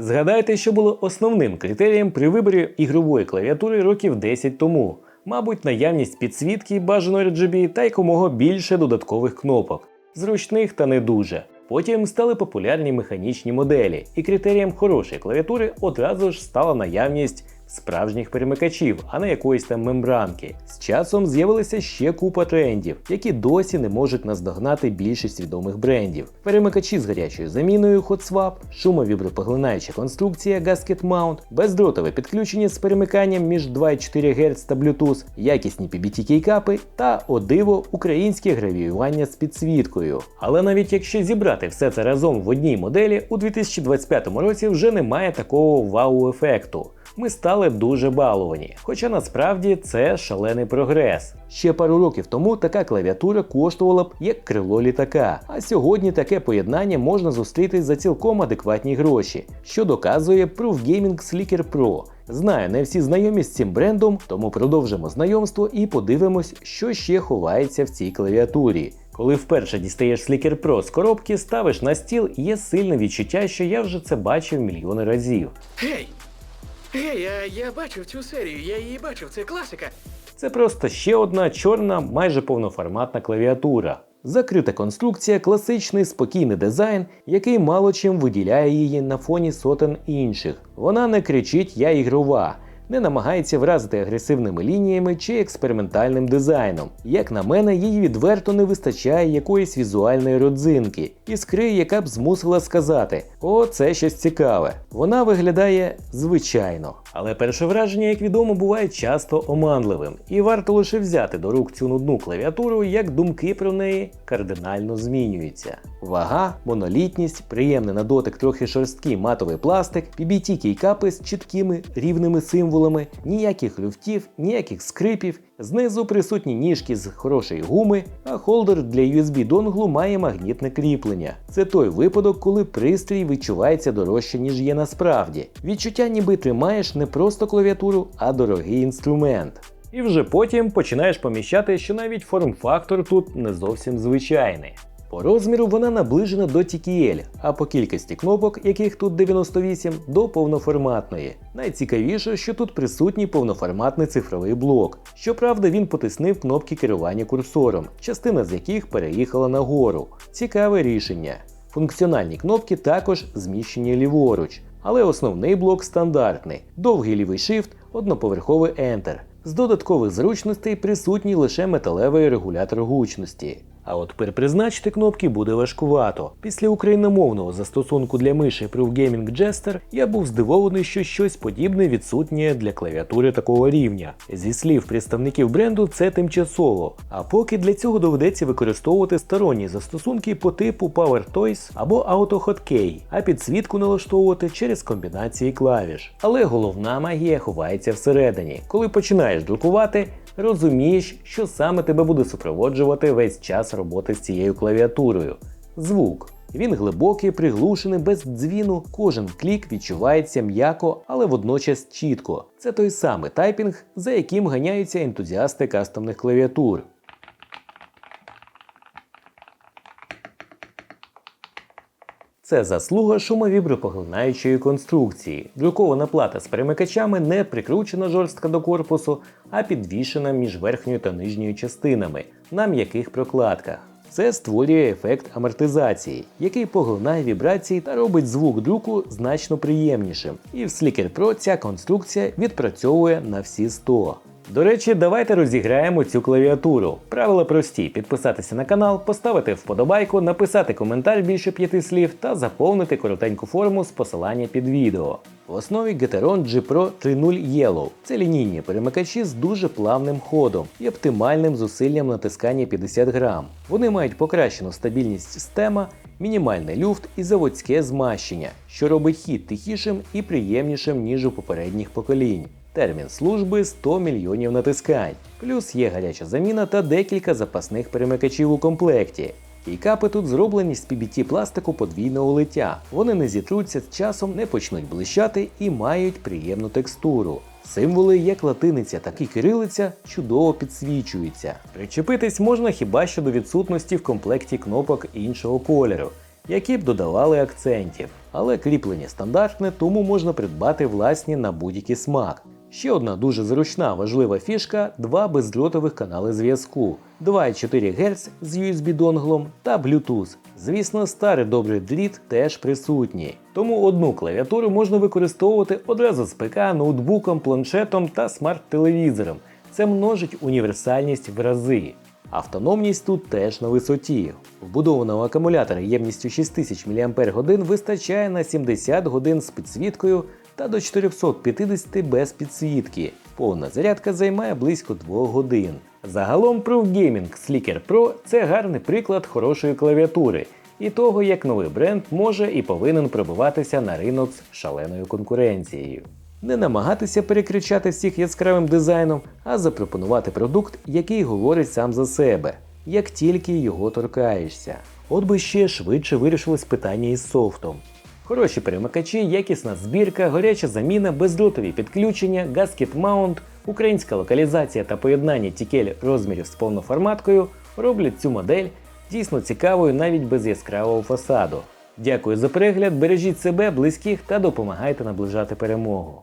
Згадайте, що було основним критерієм при виборі ігрової клавіатури років 10 тому. Мабуть, наявність підсвітки бажаної RGB та якомога більше додаткових кнопок, зручних та не дуже. Потім стали популярні механічні моделі, і критерієм хорошої клавіатури одразу ж стала наявність справжніх перемикачів, а не якоїсь там мембранки. З часом з'явилася ще купа трендів, які досі не можуть наздогнати більшість відомих брендів. Перемикачі з гарячою заміною HotSwap, шумовібропоглинаюча конструкція Gasket Mount, бездротове підключення з перемиканням між 2,4 Гц та Bluetooth, якісні PBT кейкапи та о диво українське гравіювання з підсвіткою. Але навіть якщо зібрати все це разом в одній моделі, у 2025 році вже немає такого вау-ефекту. Ми стали дуже баловані, хоча насправді це шалений прогрес. Ще пару років тому така клавіатура коштувала б як крило літака, а сьогодні таке поєднання можна зустріти за цілком адекватні гроші, що доказує Proof Gaming Slicker Pro. Знаю, не всі знайомі з цим брендом, тому продовжимо знайомство і подивимось, що ще ховається в цій клавіатурі. Коли вперше дістаєш Slicker Pro з коробки, ставиш на стіл, є сильне відчуття, що я вже це бачив мільйони разів. Гей! Гей, я, я бачив цю серію, я її бачив, це класика. Це просто ще одна чорна, майже повноформатна клавіатура. Закрита конструкція, класичний спокійний дизайн, який мало чим виділяє її на фоні сотень інших. Вона не кричить Я ігрова, не намагається вразити агресивними лініями чи експериментальним дизайном. Як на мене, їй відверто не вистачає якоїсь візуальної родзинки, іскри, яка б змусила сказати: О, це щось цікаве. Вона виглядає звичайно. Але перше враження, як відомо, буває часто оманливим, і варто лише взяти до рук цю нудну клавіатуру, як думки про неї кардинально змінюються. Вага, монолітність, приємний на дотик трохи шорсткий матовий пластик, PBT кейкапи з чіткими рівними символами, ніяких люфтів, ніяких скрипів. Знизу присутні ніжки з хорошої гуми, а холдер для USB донглу має магнітне кріплення. Це той випадок, коли пристрій відчувається дорожче, ніж є насправді. Відчуття, ніби тримаєш не просто клавіатуру, а дорогий інструмент. І вже потім починаєш поміщати, що навіть форм-фактор тут не зовсім звичайний. По розміру вона наближена до TTL, а по кількості кнопок, яких тут 98, до повноформатної. Найцікавіше, що тут присутній повноформатний цифровий блок. Щоправда, він потиснив кнопки керування курсором, частина з яких переїхала нагору. Цікаве рішення. Функціональні кнопки також зміщені ліворуч, але основний блок стандартний: довгий лівий Shift, одноповерховий Enter. З додаткових зручностей присутній лише металевий регулятор гучності. А от перепризначити кнопки буде важкувато. Після україномовного застосунку для миші Proof Gaming Jester я був здивований, що щось подібне відсутнє для клавіатури такого рівня. Зі слів представників бренду, це тимчасово. А поки для цього доведеться використовувати сторонні застосунки по типу PowerToys або AutoHotkey, а підсвітку налаштовувати через комбінації клавіш. Але головна магія ховається всередині. Коли починаєш друкувати, розумієш, що саме тебе буде супроводжувати весь час роботи з цією клавіатурою. Звук. Він глибокий, приглушений, без дзвіну. Кожен клік відчувається м'яко, але водночас чітко. Це той самий тайпінг, за яким ганяються ентузіасти кастомних клавіатур. Це заслуга шумовібропоглинаючої конструкції. Друкована плата з перемикачами не прикручена жорстко до корпусу, а підвішена між верхньою та нижньою частинами на м'яких прокладках. Це створює ефект амортизації, який поглинає вібрації та робить звук друку значно приємнішим. І в Slicker Pro ця конструкція відпрацьовує на всі 100. До речі, давайте розіграємо цю клавіатуру. Правила прості: підписатися на канал, поставити вподобайку, написати коментар більше п'яти слів та заповнити коротеньку форму з посилання під відео. В основі Gateron G Pro 3.0 Yellow. Це лінійні перемикачі з дуже плавним ходом і оптимальним зусиллям натискання 50 грам. Вони мають покращену стабільність система, мінімальний люфт і заводське змащення, що робить хід тихішим і приємнішим, ніж у попередніх поколінь. Термін служби 100 мільйонів натискань. Плюс є гаряча заміна та декілька запасних перемикачів у комплекті. Кейкапи тут зроблені з PBT пластику подвійного лиття. Вони не зітруться з часом, не почнуть блищати і мають приємну текстуру. Символи, як латиниця, так і кирилиця, чудово підсвічуються. Причепитись можна хіба що до відсутності в комплекті кнопок іншого кольору. які б додавали акцентів. Але кріплення стандартне, тому можна придбати власні на будь-який смак. Ще одна дуже зручна важлива фішка два бездротових канали зв'язку, 2,4 Гц з USB-донглом та Bluetooth. Звісно, старий добрий дріт теж присутній. Тому одну клавіатуру можна використовувати одразу з ПК, ноутбуком, планшетом та смарт-телевізором. Це множить універсальність в рази. Автономність тут теж на висоті. Вбудованого акумулятора ємністю 6000 мАч вистачає на 70 годин з підсвіткою та до 450 без підсвітки. Повна зарядка займає близько 2 годин. Загалом Pro Gaming Slicker Pro це гарний приклад хорошої клавіатури і того, як новий бренд може і повинен пробиватися на ринок з шаленою конкуренцією. Не намагатися перекричати всіх яскравим дизайном, а запропонувати продукт, який говорить сам за себе, як тільки його торкаєшся. От би ще швидше вирішилось питання із софтом. Хороші перемикачі, якісна збірка, горяча заміна, бездротові підключення, гаскет маунт, українська локалізація та поєднання тікель розмірів з повноформаткою роблять цю модель дійсно цікавою навіть без яскравого фасаду. Дякую за перегляд, бережіть себе, близьких та допомагайте наближати перемогу.